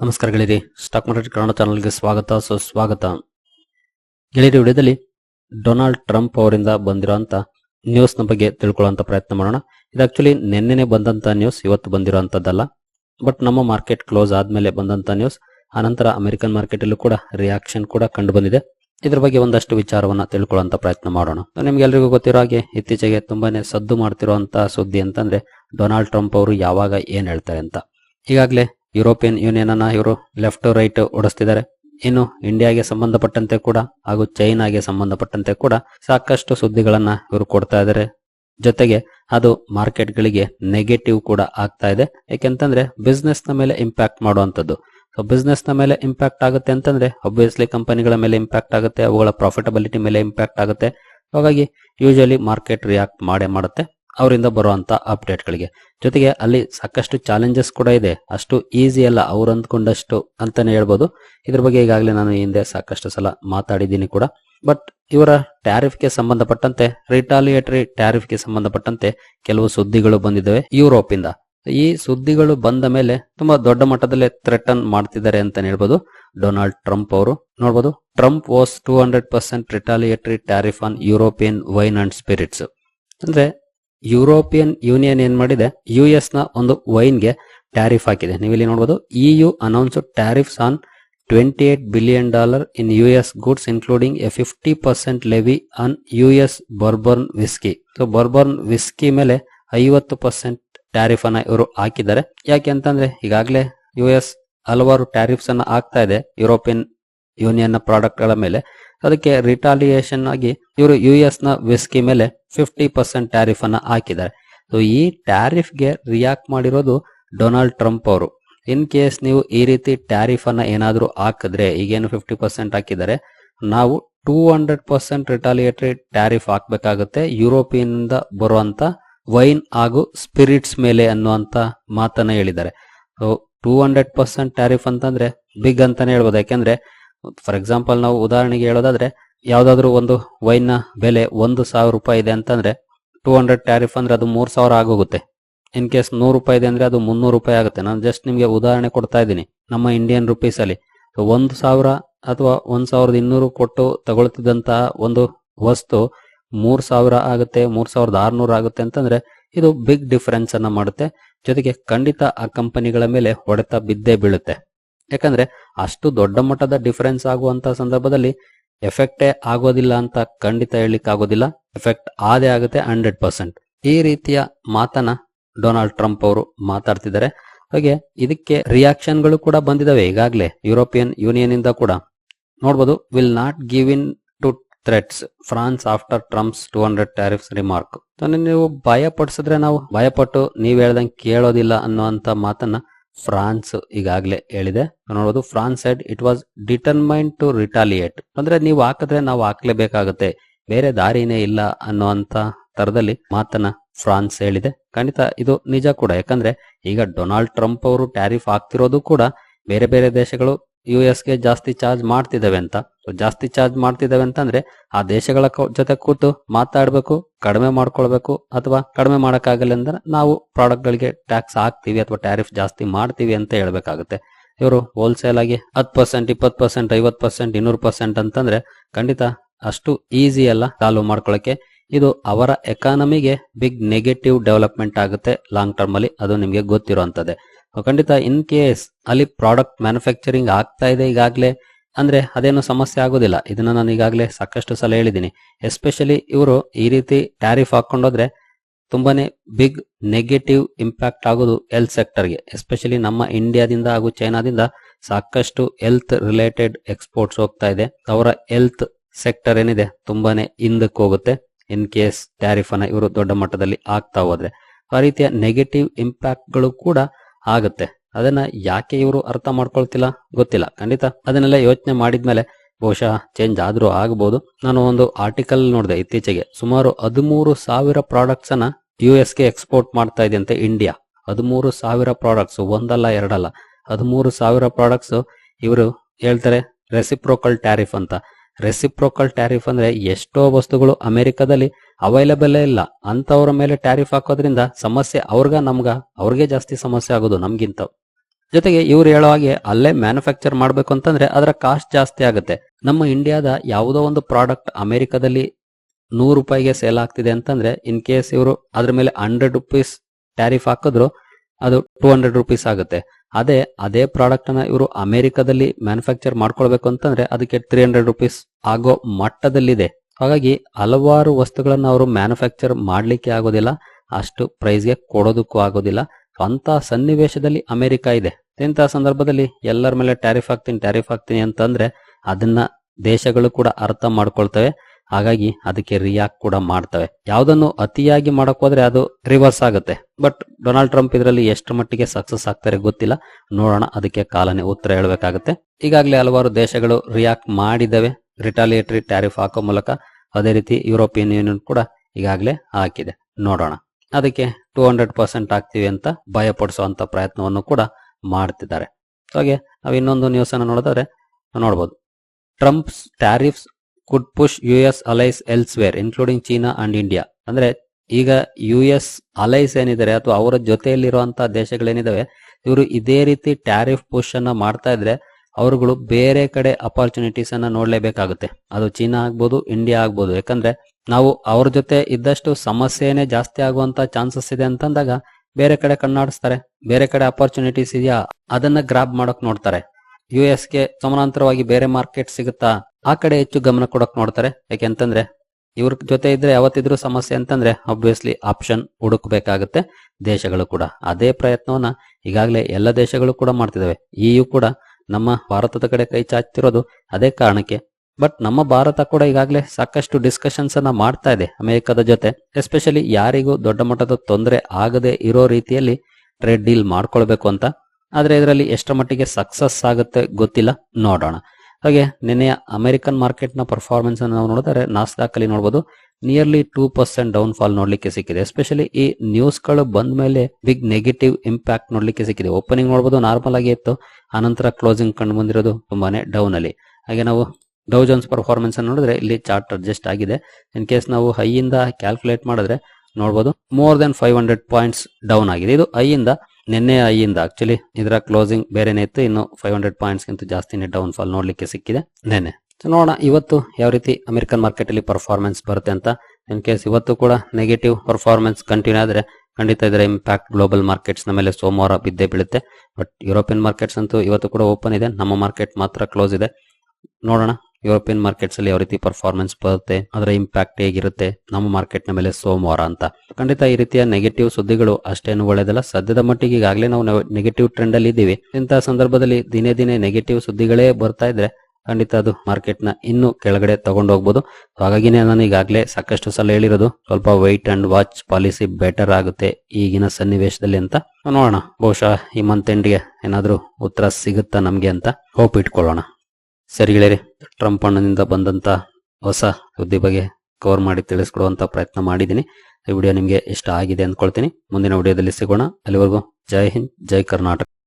ನಮಸ್ಕಾರ ಗೆಳೆಯರಿ, stock market Kannada ಚಾನಲ್ಗೆ ಸ್ವಾಗತ, ಸುಸ್ವಾಗತ. ಗೆಳೆಯರಿ ವಿಡಿಯೋದಲ್ಲಿ ಡೊನಾಲ್ಡ್ ಟ್ರಂಪ್ ಅವರಿಂದ ಬಂದಿರೋಂಥ ನ್ಯೂಸ್ನ ಬಗ್ಗೆ ತಿಳ್ಕೊಳ್ಳುವಂತ ಪ್ರಯತ್ನ ಮಾಡೋಣ. ಇದು ಆಕ್ಚುಲಿ ನಿನ್ನೆನೆ ಬಂದಂತ ನ್ಯೂಸ್ ಇವತ್ತು ಬಂದಿರೋಂಥದ್ದಲ್ಲ ಬಟ್ ನಮ್ಮ ಮಾರ್ಕೆಟ್ ಕ್ಲೋಸ್ ಆದ್ಮೇಲೆ ಬಂದಂತ ನ್ಯೂಸ್ ಆನಂತರ ಅಮೆರಿಕನ್ ಮಾರ್ಕೆಟ್ ಅಲ್ಲೂ ಕೂಡ ರಿಯಾಕ್ಷನ್ ಕೂಡ ಕಂಡು ಬಂದಿದೆ. ಇದ್ರ ಬಗ್ಗೆ ಒಂದಷ್ಟು ವಿಚಾರವನ್ನ ತಿಳ್ಕೊಳ್ಳುವಂತ ಪ್ರಯತ್ನ ಮಾಡೋಣ. ನಿಮ್ಗೆಲ್ರಿಗೂ ಗೊತ್ತಿರೋ ಹಾಗೆ ಇತ್ತೀಚೆಗೆ ತುಂಬಾನೇ ಸದ್ದು ಮಾಡ್ತಿರುವಂತ ಸುದ್ದಿ ಅಂತಂದ್ರೆ ಡೊನಾಲ್ಡ್ ಟ್ರಂಪ್ ಅವರು ಯಾವಾಗ ಏನ್ ಹೇಳ್ತಾರೆ ಅಂತ. ಈಗಾಗಲೇ ಯುರೋಪಿಯನ್ ಯೂನಿಯನ್ ಅನ್ನ ಇವರು ಲೆಫ್ಟ್ ರೈಟ್ ಓಡಿಸ್ತಿದ್ದಾರೆ. ಇನ್ನು ಇಂಡಿಯಾಗೆ ಸಂಬಂಧಪಟ್ಟಂತೆ ಕೂಡ ಹಾಗೂ ಚೈನಾಗೆ ಸಂಬಂಧಪಟ್ಟಂತೆ ಕೂಡ ಸಾಕಷ್ಟು ಸುದ್ದಿಗಳನ್ನ ಇವರು ಕೊಡ್ತಾ ಇದ್ದಾರೆ. ಜೊತೆಗೆ ಅದು ಮಾರ್ಕೆಟ್ ಗಳಿಗೆ ನೆಗೆಟಿವ್ ಕೂಡ ಆಗ್ತಾ ಇದೆ. ಯಾಕೆಂತಂದ್ರೆ ಬಿಸ್ನೆಸ್ನ ಮೇಲೆ ಇಂಪ್ಯಾಕ್ಟ್ ಮಾಡುವಂತದ್ದು ಸೊ ಬಿಸ್ನೆಸ್ನ ಮೇಲೆ ಇಂಪ್ಯಾಕ್ಟ್ ಆಗುತ್ತೆ ಅಂತಂದ್ರೆ ಒಬ್ವಿಯಸ್ಲಿ ಕಂಪನಿಗಳ ಮೇಲೆ ಇಂಪ್ಯಾಕ್ಟ್ ಆಗುತ್ತೆ, ಅವುಗಳ ಪ್ರಾಫಿಟಬಿಲಿಟಿ ಮೇಲೆ ಇಂಪ್ಯಾಕ್ಟ್ ಆಗುತ್ತೆ. ಹಾಗಾಗಿ ಯೂಶಲಿ ಮಾರ್ಕೆಟ್ ರಿಯಾಕ್ಟ್ ಮಾಡೇ ಮಾಡುತ್ತೆ. ಅವರಿಂದ ಬರುವಂತ ಅಪ್ಡೇಟ್ ಗಳಿಗೆ ಜೊತೆಗೆ ಅಲ್ಲಿ ಸಾಕಷ್ಟು ಚಾಲೆಂಜಸ್ ಕೂಡ ಇದೆ. ಅಷ್ಟು ಈಸಿ ಅಲ್ಲ ಅವ್ರು ಅಂದ್ಕೊಂಡಷ್ಟು ಅಂತಾನೆ ಹೇಳ್ಬೋದು. ಇದ್ರ ಬಗ್ಗೆ ಈಗಾಗಲೇ ನಾನು ಹಿಂದೆ ಸಾಕಷ್ಟು ಸಲ ಮಾತಾಡಿದ್ದೀನಿ ಕೂಡ. ಬಟ್ ಇವರ ಟ್ಯಾರಿಫ್ಗೆ ಸಂಬಂಧಪಟ್ಟಂತೆ ರಿಟಾಲಿಯೇಟರಿ ಟ್ಯಾರಿಫ್ಗೆ ಸಂಬಂಧಪಟ್ಟಂತೆ ಕೆಲವು ಸುದ್ದಿಗಳು ಬಂದಿದ್ದಾವೆ ಯುರೋಪ್ ಇಂದ ಈ ಸುದ್ದಿಗಳು ಬಂದ ಮೇಲೆ ತುಂಬಾ ದೊಡ್ಡ ಮಟ್ಟದಲ್ಲಿ ಥ್ರೆಟನ್ ಮಾಡ್ತಿದ್ದಾರೆ ಅಂತ ಹೇಳ್ಬೋದು. ಡೊನಾಲ್ಡ್ ಟ್ರಂಪ್ ಅವರು. ನೋಡ್ಬೋದು Trump was two hundred percent retaliatory tariff on European wine and spirits ಅಂದ್ರೆ ಯುರೋಪಿಯನ್ ಯೂನಿಯನ್ ಏನ್ ಮಾಡಿದೆ? ಯು ಎಸ್ನ ಒಂದು ವೈನ್ಗೆ ಟ್ಯಾರಿಫ್ ಹಾಕಿದೆ. ನೀವು ಇಲ್ಲಿ ನೋಡಬಹುದು E U announce tariffs on twenty eight billion dollar in U S goods including a fifty percent levy on U S bourbon whiskey so bourbon whiskey ಮೇಲೆ ಐವತ್ತು ಪರ್ಸೆಂಟ್ ಟ್ಯಾರಿಫ್ ಅನ್ನ ಇವರು ಹಾಕಿದ್ದಾರೆ. ಯಾಕೆ ಅಂತಂದ್ರೆ, ಈಗಾಗಲೇ ಯು ಎಸ್ ಹಲವಾರು ಟ್ಯಾರಿಫ್ಸ್ ಅನ್ನ ಹಾಕ್ತಾ ಇದೆ ಯುರೋಪಿಯನ್ ಯೂನಿಯನ್ ಪ್ರಾಡಕ್ಟ್ಗಳ ಮೇಲೆ. ಅದಕ್ಕೆ ರಿಟಾಲಿಯೇಷನ್ ಆಗಿ ಇವರು ಯು ಎಸ್ನ ವಿಸ್ಕಿ ಮೇಲೆ ಫಿಫ್ಟಿ ಪರ್ಸೆಂಟ್ ಟ್ಯಾರಿಫ್ ಅನ್ನ ಹಾಕಿದ್ದಾರೆ. ಸೊ ಈ ಟ್ಯಾರಿಫ್ಗೆ ರಿಯಾಕ್ಟ್ ಮಾಡಿರೋದು ಡೊನಾಲ್ಡ್ ಟ್ರಂಪ್ ಅವರು. ಇನ್ ಕೇಸ್ ನೀವು ಈ ರೀತಿ ಟ್ಯಾರಿಫ್ ಅನ್ನ ಏನಾದರೂ ಹಾಕಿದ್ರೆ, ಈಗೇನು ಫಿಫ್ಟಿ ಪರ್ಸೆಂಟ್ ಹಾಕಿದ್ದಾರೆ, ನಾವು two hundred percent retaliatory tariff ಹಾಕ್ಬೇಕಾಗುತ್ತೆ European ಬರುವಂತ ವೈನ್ ಹಾಗೂ ಸ್ಪಿರಿಟ್ಸ್ ಮೇಲೆ ಅನ್ನುವಂತ ಮಾತನ್ನ ಹೇಳಿದ್ದಾರೆ. So two hundred percent tariff ಅಂತಂದ್ರೆ ಬಿಗ್ ಅಂತಾನೆ ಹೇಳ್ಬೋದು. ಯಾಕೆಂದ್ರೆ ಫಾರ್ ಎಕ್ಸಾಂಪಲ್ ನಾವು ಉದಾಹರಣೆಗೆ ಹೇಳೋದಾದ್ರೆ, ಯಾವ್ದಾದ್ರು ಒಂದು ವೈನ್ನ ಬೆಲೆ ಒಂದು ಸಾವಿರ ರೂಪಾಯಿ ಇದೆ ಅಂತಂದ್ರೆ ಟೂ ಹಂಡ್ರೆಡ್ ಟ್ಯಾರಿಫ್ ಅಂದ್ರೆ ಅದು ಮೂರ್ ಸಾವಿರ ಆಗೋಗುತ್ತೆ. ಇನ್ ಕೇಸ್ ನೂರು ರೂಪಾಯಿ ಇದೆ ಅಂದ್ರೆ ಅದು ಮುನ್ನೂರು ರೂಪಾಯಿ ಆಗುತ್ತೆ. ನಾನು ಜಸ್ಟ್ ನಿಮ್ಗೆ ಉದಾಹರಣೆ ಕೊಡ್ತಾ ಇದ್ದೀನಿ, ನಮ್ಮ ಇಂಡಿಯನ್ ರುಪೀಸ್ ಅಲ್ಲಿ. ಒಂದು ಸಾವಿರ ಅಥವಾ ಒಂದ್ ಸಾವಿರದ ಇನ್ನೂರು ಕೊಟ್ಟು ತಗೊಳ್ತಿದ್ದಂತಹ ಒಂದು ವಸ್ತು ಮೂರ್ ಸಾವಿರ ಆಗುತ್ತೆ, ಮೂರ್ ಸಾವಿರದ ಆರ್ನೂರು ಆಗುತ್ತೆ ಅಂತಂದ್ರೆ, ಇದು ಬಿಗ್ ಡಿಫರೆನ್ಸ್ ಅನ್ನ ಮಾಡುತ್ತೆ. ಜೊತೆಗೆ ಖಂಡಿತ ಆ ಕಂಪನಿಗಳ ಮೇಲೆ ಹೊಡೆತ ಬಿದ್ದೇ ಬೀಳುತ್ತೆ. ಯಾಕಂದ್ರೆ ಅಷ್ಟು ದೊಡ್ಡ ಮಟ್ಟದ ಡಿಫರೆನ್ಸ್ ಆಗುವಂತ ಸಂದರ್ಭದಲ್ಲಿ ಎಫೆಕ್ಟೇ ಆಗೋದಿಲ್ಲ ಅಂತ ಖಂಡಿತ ಹೇಳಲಿಕ್ಕೆ ಆಗೋದಿಲ್ಲ ಎಫೆಕ್ಟ್ ಆದೇ ಆಗುತ್ತೆ ಹಂಡ್ರೆಡ್ ಪರ್ಸೆಂಟ್ ಈ ರೀತಿಯ ಮಾತನ್ನ ಡೊನಾಲ್ಡ್ ಟ್ರಂಪ್ ಅವರು ಮಾತಾಡ್ತಿದ್ದಾರೆ. ಹಾಗೆ ಇದಕ್ಕೆ ರಿಯಾಕ್ಷನ್ಗಳು ಕೂಡ ಬಂದಿದಾವೆ ಈಗಾಗಲೇ ಯುರೋಪಿಯನ್ ಯೂನಿಯನ್ ಇಂದ ಕೂಡ. ನೋಡ್ಬೋದು will not give in to threats France after Trump's two hundred tariffs remark ನೀವು ಭಯ ಪಡಿಸಿದ್ರೆ ನಾವು ಭಯಪಟ್ಟು ನೀವ್ ಹೇಳ್ದಂಗೆ ಕೇಳೋದಿಲ್ಲ ಅನ್ನುವಂತ ಮಾತನ್ನ ಫ್ರಾನ್ಸ್ ಈಗಾಗಲೇ ಹೇಳಿದೆ. ನೋಡೋದು France side it was determine to retaliate ಅಂದ್ರೆ ನೀವು ಹಾಕಿದ್ರೆ ನಾವು ಹಾಕ್ಲೇಬೇಕಾಗುತ್ತೆ. ಬೇರೆ ದಾರಿನೇ ಇಲ್ಲ ಅನ್ನುವಂತ ತರದಲ್ಲಿ ಮಾತನ್ನ ಫ್ರಾನ್ಸ್ ಹೇಳಿದೆ. ಖಂಡಿತ ಇದು ನಿಜ ಕೂಡ. ಯಾಕಂದ್ರೆ ಈಗ ಡೊನಾಲ್ಡ್ ಟ್ರಂಪ್ ಅವರು ಟ್ಯಾರಿಫ್ ಹಾಕ್ತಿರೋದು ಕೂಡ ಬೇರೆ ಬೇರೆ ದೇಶಗಳು ಯು ಎಸ್ಗೆ ಜಾಸ್ತಿ ಚಾರ್ಜ್ ಮಾಡ್ತಿದ್ದಾವೆ ಅಂತ. ಜಾಸ್ತಿ ಚಾರ್ಜ್ ಮಾಡ್ತಿದ್ದಾವೆ ಅಂತಂದ್ರೆ ಆ ದೇಶಗಳ ಜೊತೆ ಕೂತು ಮಾತಾಡಬೇಕು, ಕಡಿಮೆ ಮಾಡ್ಕೊಳ್ಬೇಕು ಅಥವಾ ಕಡಿಮೆ ಮಾಡೋಕ್ಕಾಗಲ್ಲ ಅಂದ್ರೆ ನಾವು ಪ್ರಾಡಕ್ಟ್ ಗಳಿಗೆ ಟ್ಯಾಕ್ಸ್ ಹಾಕ್ತಿವಿ ಅಥವಾ ಟ್ಯಾರಿಫ್ ಜಾಸ್ತಿ ಮಾಡ್ತೀವಿ ಅಂತ ಹೇಳ್ಬೇಕಾಗುತ್ತೆ. ಇವರು ಹೋಲ್ಸೇಲ್ ಆಗಿ ಹತ್ತು ಪರ್ಸೆಂಟ್ ಇಪ್ಪತ್ತು ಪರ್ಸೆಂಟ್ ಐವತ್ತು ಪರ್ಸೆಂಟ್ ಇನ್ನೂರು ಪರ್ಸೆಂಟ್ ಅಂತಂದ್ರೆ ಖಂಡಿತ ಅಷ್ಟು ಈಸಿ ಅಲ್ಲ ಸಾಲ್ವ್ ಮಾಡ್ಕೊಳ್ಳೋಕೆ ಇದು ಅವರ ಎಕಾನಮಿಗೆ ಬಿಗ್ ನೆಗೆಟಿವ್ ಡೆವಲಪ್ಮೆಂಟ್ ಆಗುತ್ತೆ ಲಾಂಗ್ ಟರ್ಮ್ ಅಲ್ಲಿ, ಅದು ನಿಮಗೆ ಗೊತ್ತಿರುವಂತದ್ದೇ. ಖಂಡಿತ ಇನ್ ಕೇಸ್ ಅಲ್ಲಿ ಪ್ರಾಡಕ್ಟ್ ಮ್ಯಾನುಫ್ಯಾಕ್ಚರಿಂಗ್ ಆಗ್ತಾ ಇದೆ ಈಗಾಗಲೇ ಅಂದ್ರೆ ಅದೇನು ಸಮಸ್ಯೆ ಆಗೋದಿಲ್ಲ. ಇದನ್ನ ನಾನು ಈಗಾಗಲೇ ಸಾಕಷ್ಟು ಸಲ ಹೇಳಿದ್ದೀನಿ. ಎಸ್ಪೆಷಲಿ ಇವರು ಈ ರೀತಿ ಟ್ಯಾರಿಫ್ ಹಾಕೊಂಡೋದ್ರೆ ತುಂಬಾನೇ ಬಿಗ್ ನೆಗೆಟಿವ್ ಇಂಪ್ಯಾಕ್ಟ್ ಆಗೋದು ಹೆಲ್ತ್ ಸೆಕ್ಟರ್ಗೆ ಎಸ್ಪೆಷಲಿ ನಮ್ಮ ಇಂಡಿಯಾದಿಂದ ಹಾಗೂ ಚೈನಾದಿಂದ ಸಾಕಷ್ಟು ಹೆಲ್ತ್ ರಿಲೇಟೆಡ್ ಎಕ್ಸ್ಪೋರ್ಟ್ಸ್ ಹೋಗ್ತಾ ಇದೆ. ಅವರ ಹೆಲ್ತ್ ಸೆಕ್ಟರ್ ಏನಿದೆ ತುಂಬಾನೇ ಹಿಂದಕ್ಕೆ ಹೋಗುತ್ತೆ. ಇನ್ ಕೇಸ್ ಟ್ಯಾರಿಫ್ ಅನ್ನ ಇವರು ದೊಡ್ಡ ಮಟ್ಟದಲ್ಲಿ ಆಗ್ತಾ ಹೋದ್ರೆ ಆ ರೀತಿಯ ನೆಗೆಟಿವ್ ಇಂಪ್ಯಾಕ್ಟ್ಗಳು ಕೂಡ ಆಗುತ್ತೆ. ಅದನ್ನ ಯಾಕೆ ಇವರು ಅರ್ಥ ಮಾಡ್ಕೊಳ್ತಿಲ್ಲ ಗೊತ್ತಿಲ್ಲ. ಖಂಡಿತ ಅದನ್ನೆಲ್ಲ ಯೋಚನೆ ಮಾಡಿದ್ಮೇಲೆ ಬಹುಶಃ ಚೇಂಜ್ ಆದ್ರೂ ಆಗಬಹುದು ನಾನು ಒಂದು ಆರ್ಟಿಕಲ್ ನೋಡಿದೆ ಇತ್ತೀಚೆಗೆ. ಸುಮಾರು ಹದಿಮೂರು ಸಾವಿರ ಪ್ರಾಡಕ್ಟ್ಸ್ ಅನ್ನ ಯು ಎಸ್ಗೆ ಎಕ್ಸ್ಪೋರ್ಟ್ ಮಾಡ್ತಾ ಅಂತ ಇಂಡಿಯಾ ಹದಿಮೂರು ಸಾವಿರ ಪ್ರಾಡಕ್ಟ್ಸ್ ಒಂದಲ್ಲ, ಎರಡಲ್ಲ. ಹದಿಮೂರು ಸಾವಿರ ಪ್ರಾಡಕ್ಟ್ಸ್ ಇವರು ಹೇಳ್ತಾರೆ ರೆಸಿಪ್ರೋಕಲ್ ಟ್ಯಾರಿಫ್ ಅಂತ. ರೆಸಿಪ್ರೋಕಲ್ ಟ್ಯಾರಿಫ್ ಅಂದ್ರೆ ಎಷ್ಟೋ ವಸ್ತುಗಳು ಅಮೆರಿಕದಲ್ಲಿ ಅವೈಲೇಬಲ್ ಇಲ್ಲ. ಅಂತವ್ರ ಮೇಲೆ ಟ್ಯಾರಿಫ್ ಹಾಕೋದ್ರಿಂದ ಸಮಸ್ಯೆ ಅವ್ರಗ, ನಮ್ಗ. ಅವ್ರಿಗೆ ಜಾಸ್ತಿ ಸಮಸ್ಯೆ ಆಗೋದು ನಮ್ಗಿಂತ. ಜೊತೆಗೆ ಇವ್ರು ಹೇಳೋ ಹಾಗೆ ಅಲ್ಲೇ ಮ್ಯಾನುಫ್ಯಾಕ್ಚರ್ ಮಾಡಬೇಕು ಅಂತಂದ್ರೆ ಅದರ ಕಾಸ್ಟ್ ಜಾಸ್ತಿ ಆಗುತ್ತೆ. ನಮ್ಮ ಇಂಡಿಯಾದ ಯಾವುದೋ ಒಂದು ಪ್ರಾಡಕ್ಟ್ ಅಮೆರಿಕದಲ್ಲಿ ನೂರು ರೂಪಾಯಿಗೆ ಸೇಲ್ ಆಗ್ತಿದೆ ಅಂತಂದ್ರೆ ಇನ್ ಕೇಸ್ ಇವರು ಅದ್ರ ಮೇಲೆ ಹಂಡ್ರೆಡ್ ರುಪೀಸ್ ಟ್ಯಾರಿಫ್ ಹಾಕಿದ್ರು ಅದು ಟೂ ಹಂಡ್ರೆಡ್ ರುಪೀಸ್ ಆಗುತ್ತೆ. ಅದೇ ಅದೇ ಪ್ರಾಡಕ್ಟ್ ಅನ್ನ ಇವರು ಅಮೆರಿಕದಲ್ಲಿ ಮ್ಯಾನುಫ್ಯಾಕ್ಚರ್ ಮಾಡ್ಕೊಳ್ಬೇಕು ಅಂತಂದ್ರೆ ಅದಕ್ಕೆ ತ್ರೀ ಹಂಡ್ರೆಡ್ ರುಪೀಸ್ ಆಗೋ ಮಟ್ಟದಲ್ಲಿದೆ. ಹಾಗಾಗಿ ಹಲವಾರು ವಸ್ತುಗಳನ್ನ ಅವರು ಮ್ಯಾನುಫ್ಯಾಕ್ಚರ್ ಮಾಡ್ಲಿಕ್ಕೆ ಆಗೋದಿಲ್ಲ, ಅಷ್ಟು ಪ್ರೈಸ್ಗೆ ಕೊಡೋದಕ್ಕೂ ಆಗೋದಿಲ್ಲ. ಅಂತ ಸನ್ನಿವೇಶದಲ್ಲಿ ಅಮೆರಿಕ ಇದೆ. ಇಂತಹ ಸಂದರ್ಭದಲ್ಲಿ ಎಲ್ಲರ ಮೇಲೆ ಟ್ಯಾರಿಫ್ ಹಾಕ್ತೀನಿ ಟ್ಯಾರಿಫ್ ಹಾಕ್ತೀನಿ ಅಂತಂದ್ರೆ ಅದನ್ನ ದೇಶಗಳು ಕೂಡ ಅರ್ಥ ಮಾಡ್ಕೊಳ್ತವೆ. ಹಾಗಾಗಿ ಅದಕ್ಕೆ ರಿಯಾಕ್ಟ್ ಕೂಡ ಮಾಡ್ತವೆ. ಯಾವ್ದನ್ನು ಅತಿಯಾಗಿ ಮಾಡಕ್ ಹೋದ್ರೆ ಅದು ರಿವರ್ಸ್ ಆಗುತ್ತೆ. ಬಟ್ ಡೊನಾಲ್ಡ್ ಟ್ರಂಪ್ ಇದರಲ್ಲಿ ಎಷ್ಟು ಮಟ್ಟಿಗೆ ಸಕ್ಸಸ್ ಆಗ್ತಾರೆ ಗೊತ್ತಿಲ್ಲ. ನೋಡೋಣ, ಅದಕ್ಕೆ ಕಾಲನೇ ಉತ್ತರ ಹೇಳಬೇಕಾಗುತ್ತೆ. ಈಗಾಗಲೇ ಹಲವಾರು ದೇಶಗಳು ರಿಯಾಕ್ಟ್ ಮಾಡಿದವೆ. ರಿಟಾಲಿಯೇಟರಿ ಟ್ಯಾರಿಫ್ ಹಾಕೋ ಮೂಲಕ ಅದೇ ರೀತಿ ಯುರೋಪಿಯನ್ ಯೂನಿಯನ್ ಕೂಡ ಈಗಾಗಲೇ ಹಾಕಿದೆ. ನೋಡೋಣ. ಅದಕ್ಕೆ ಟೂ ಹಂಡ್ರೆಡ್ ಪರ್ಸೆಂಟ್ ಆಗ್ತೀವಿ ಅಂತ ಭಯ ಪಡಿಸುವಂತ ಪ್ರಯತ್ನವನ್ನು ಕೂಡ ಮಾಡ್ತಿದ್ದಾರೆ. ಹಾಗೆ ನಾವು ಇನ್ನೊಂದು ನ್ಯೂಸ್ ಅನ್ನು ನೋಡಿದ್ರೆ ನೋಡ್ಬೋದು. Trump's tariffs could push U S allies elsewhere including China and India ಅಂದ್ರೆ ಈಗ ಯು ಎಸ್ ಅಲೈಸ್ ಏನಿದ್ದಾರೆ ಅಥವಾ ಅವರ ಜೊತೆಯಲ್ಲಿರುವಂತಹ ದೇಶಗಳೇನಿದಾವೆ ಇವರು ಇದೇ ರೀತಿ ಟ್ಯಾರಿಫ್ ಪುಷ್ ಅನ್ನ ಮಾಡ್ತಾ ಇದ್ರೆ ಅವರುಗಳು ಬೇರೆ ಕಡೆ ಅಪಾರ್ಚುನಿಟೀಸ್ ಅನ್ನ ನೋಡ್ಲೇಬೇಕಾಗುತ್ತೆ. ಅದು ಚೀನಾ ಆಗ್ಬೋದು ಇಂಡಿಯಾ ಆಗ್ಬೋದು. ಯಾಕಂದ್ರೆ ನಾವು ಅವ್ರ ಜೊತೆ ಇದ್ದಷ್ಟು ಸಮಸ್ಯೆನೇ ಜಾಸ್ತಿ ಆಗುವಂತ ಚಾನ್ಸಸ್ ಇದೆ ಅಂತಂದಾಗ ಬೇರೆ ಕಡೆ ಕಣ್ಣಾಡಿಸ್ತಾರೆ. ಬೇರೆ ಕಡೆ ಅಪರ್ಚುನಿಟೀಸ್ ಇದೆಯಾ? ಅದನ್ನ ಗ್ರಾಬ್ ಮಾಡಕ್ ನೋಡ್ತಾರೆ. ಯು ಎಸ್ಗೆ ಸಮಾನಾಂತರವಾಗಿ ಬೇರೆ ಮಾರ್ಕೆಟ್ ಸಿಗುತ್ತಾ? ಆ ಕಡೆ ಹೆಚ್ಚು ಗಮನ ಕೊಡಕ್ ನೋಡ್ತಾರೆ. ಯಾಕೆಂತಂದ್ರೆ ಇವ್ರ ಜೊತೆ ಇದ್ರೆ ಯಾವತ್ತಿದ್ರು ಸಮಸ್ಯೆ ಅಂತಂದ್ರೆ ಅಬ್ವಿಯಸ್ಲಿ ಆಪ್ಷನ್ ಹುಡುಕ್ಬೇಕಾಗುತ್ತೆ ದೇಶಗಳು ಕೂಡ. ಅದೇ ಪ್ರಯತ್ನವನ್ನ ಈಗಾಗಲೇ ಎಲ್ಲ ದೇಶಗಳು ಕೂಡ ಮಾಡ್ತಿದ್ದಾವೆ ಇಯು ಕೂಡ ನಮ್ಮ ಭಾರತದ ಕಡೆ ಕೈ ಚಾಚ್ತಿರೋದು ಅದೇ ಕಾರಣಕ್ಕೆ ಬಟ್ ನಮ್ಮ ಭಾರತ ಕೂಡ ಈಗಾಗಲೇ ಸಾಕಷ್ಟು ಡಿಸ್ಕಷನ್ಸ್ ಅನ್ನ ಮಾಡ್ತಾ ಇದೆ ಅಮೆರಿಕದ ಜೊತೆ. ಎಸ್ಪೆಷಲಿ ಯಾರಿಗೂ ದೊಡ್ಡ ಮಟ್ಟದ ತೊಂದರೆ ಆಗದೆ ಇರೋ ರೀತಿಯಲ್ಲಿ ಟ್ರೇಡ್ ಡೀಲ್ ಮಾಡ್ಕೊಳ್ಬೇಕು ಅಂತ. ಆದ್ರೆ ಇದರಲ್ಲಿ ಎಷ್ಟರ ಮಟ್ಟಿಗೆ ಸಕ್ಸಸ್ ಆಗುತ್ತೆ ಗೊತ್ತಿಲ್ಲ. ನೋಡೋಣ. ಹಾಗೆ ನಿನ್ನೆಯ ಅಮೆರಿಕನ್ ಮಾರ್ಕೆಟ್ನ ಪರ್ಫಾರ್ಮೆನ್ಸ್ ಅನ್ನು ನಾವು ನೋಡಿದ್ರೆ ನಾಸ್ದಾಕ್ ಅಲ್ಲಿ ನೋಡಬಹುದು nearly two percent down fall ನೋಡ್ಲಿಕ್ಕೆ ಸಿಕ್ಕಿದೆ. ಎಸ್ಪೆಷಲಿ ಈ ನ್ಯೂಸ್ಗಳು ಬಂದ ಮೇಲೆ ಬಿಗ್ ನೆಗೆಟಿವ್ ಇಂಪ್ಯಾಕ್ಟ್ ನೋಡ್ಲಿಕ್ಕೆ ಸಿಕ್ಕಿದೆ. ಓಪನಿಂಗ್ ನೋಡಬಹುದು ನಾರ್ಮಲ್ ಆಗಿ ಇತ್ತು. ಆನಂತರ ಕ್ಲೋಸಿಂಗ್ ಕಂಡು ಬಂದಿರೋದು ತುಂಬಾನೇ ಡೌನ್ ಅಲ್ಲಿ. ಹಾಗೆ ನಾವು ಡೌ ಜೋನ್ಸ್ ಪರ್ಫಾರ್ಮೆನ್ಸ್ ಅನ್ನು ನೋಡಿದ್ರೆ ಇಲ್ಲಿ ಚಾರ್ಟ್ ಅಡ್ಜಸ್ಟ್ ಆಗಿದೆ. ಇನ್ ಕೇಸ್ ನಾವು ಹೈ ಇಂದ ಕ್ಯಾಲ್ಕುಲೇಟ್ ಮಾಡಿದ್ರೆ ನೋಡಬಹುದು more than five hundred points down ಆಗಿದೆ. ಇದು ಐ ಇಂದ ನಿನ್ನೆ ಐ ಇಂದ ಆಕ್ಚುಲಿ ಇದರ ಕ್ಲೋಸಿಂಗ್ ಬೇರೆನೇ ಇತ್ತು. ಇನ್ನು ಫೈವ್ ಹಂಡ್ರೆಡ್ ಪಾಯಿಂಟ್ಸ್ ಗಿಂತ ಜಾಸ್ತಿನೇ ಡೌನ್ ಫಾಲ್ ನೋಡ್ಲಿಕ್ಕೆ ಸಿಕ್ಕಿದೆ ನೆನ್ನೆ. ನೋಡೋಣ ಇವತ್ತು ಯಾವ ರೀತಿ ಅಮೆರಿಕನ್ ಮಾರ್ಕೆಟ್ ಅಲ್ಲಿ ಪರ್ಫಾರ್ಮೆನ್ಸ್ ಬರುತ್ತೆ ಅಂತ. ಇನ್ ಕೇಸ್ ಇವತ್ತು ಕೂಡ ನೆಗೆಟಿವ್ ಪರ್ಫಾರ್ಮೆನ್ಸ್ ಕಂಟಿನ್ಯೂ ಆದ್ರೆ ಖಂಡಿತ ಇದರ ಇಂಪ್ಯಾಕ್ಟ್ ಗ್ಲೋಬಲ್ ಮಾರ್ಕೆಟ್ಸ್ನ ಮೇಲೆ ಸೋಮವಾರ ಬಿದ್ದೇ ಬೀಳುತ್ತೆ. ಬಟ್ ಯುರೋಪಿಯನ್ ಮಾರ್ಕೆಟ್ಸ್ ಅಂತೂ ಇವತ್ತು ಕೂಡ ಓಪನ್ ಇದೆ. ನಮ್ಮ ಮಾರ್ಕೆಟ್ ಮಾತ್ರ ಕ್ಲೋಸ್ ಇದೆ. ನೋಡೋಣ ಯುರೋಪಿಯನ್ ಮಾರ್ಕೆಟ್ಸ್ ಅಲ್ಲಿ ಯಾವ ರೀತಿ ಪರ್ಫಾರ್ಮೆನ್ಸ್ ಬರುತ್ತೆ, ಅದರ ಇಂಪ್ಯಾಕ್ಟ್ ಹೇಗಿರುತ್ತೆ, ನಮ್ಮ ಮಾರ್ಕೆಟ್ನ ಮೇಲೆ ಸೋಮವಾರ ಅಂತ. ಖಂಡಿತ ಈ ರೀತಿಯ ನೆಗೆಟಿವ್ ಸುದ್ದಿಗಳು ಅಷ್ಟೇನು ಒಳ್ಳೆಯದಲ್ಲ ಸದ್ಯದ ಮಟ್ಟಿಗೆ ಈಗಾಗಲೇ ನಾವು ನೆಗೆಟಿವ್ ಟ್ರೆಂಡ್ ಅಲ್ಲಿ ಇದ್ದೀವಿ. ಇಂತಹ ಸಂದರ್ಭದಲ್ಲಿ ದಿನೇ ದಿನೇ ನೆಗೆಟಿವ್ ಸುದ್ದಿಗಳೇ ಬರ್ತಾ ಇದ್ರೆ ಖಂಡಿತ ಅದು ಮಾರ್ಕೆಟ್ನ ಇನ್ನೂ ಕೆಳಗಡೆ ತಗೊಂಡು ಹೋಗ್ಬೋದು. ಹಾಗಾಗಿನೇ ನಾನು ಈಗಾಗಲೇ ಸಾಕಷ್ಟು ಸಲ ಹೇಳಿರೋದು, ಸ್ವಲ್ಪ wait and watch policy better ಆಗುತ್ತೆ ಈಗಿನ ಸನ್ನಿವೇಶದಲ್ಲಿ ಅಂತ. ನೋಡೋಣ, ಬಹುಶಃ ಈ ಮಂತ್ ಎಂಡ್ಗೆ ಏನಾದರೂ ಉತ್ತರ ಸಿಗುತ್ತಾ ನಮಗೆ ಅಂತ. ಹೋಪ್ ಇಟ್ಕೊಳ್ಳೋಣ. ಸರಿ ಗೆಳೆಯರೆ, ಟ್ರಂಪ್ ಅಣ್ಣನಿಂದ ಬಂದಂತ ಹೊಸ ಸುದ್ದಿ ಬಗ್ಗೆ ಕವರ್ ಮಾಡಿ ತಿಳಿಸ್ಕೊಡುವಂಥ ಪ್ರಯತ್ನ ಮಾಡಿದ್ದೀನಿ. ಈ ವಿಡಿಯೋ ನಿಮಗೆ ಇಷ್ಟ ಆಗಿದೆ ಅಂದ್ಕೊಳ್ತೀನಿ. ಮುಂದಿನ ವಿಡಿಯೋದಲ್ಲಿ ಸಿಗೋಣ. ಅಲ್ಲಿವರೆಗೂ ಜೈ ಹಿಂದ್, ಜೈ ಕರ್ನಾಟಕ.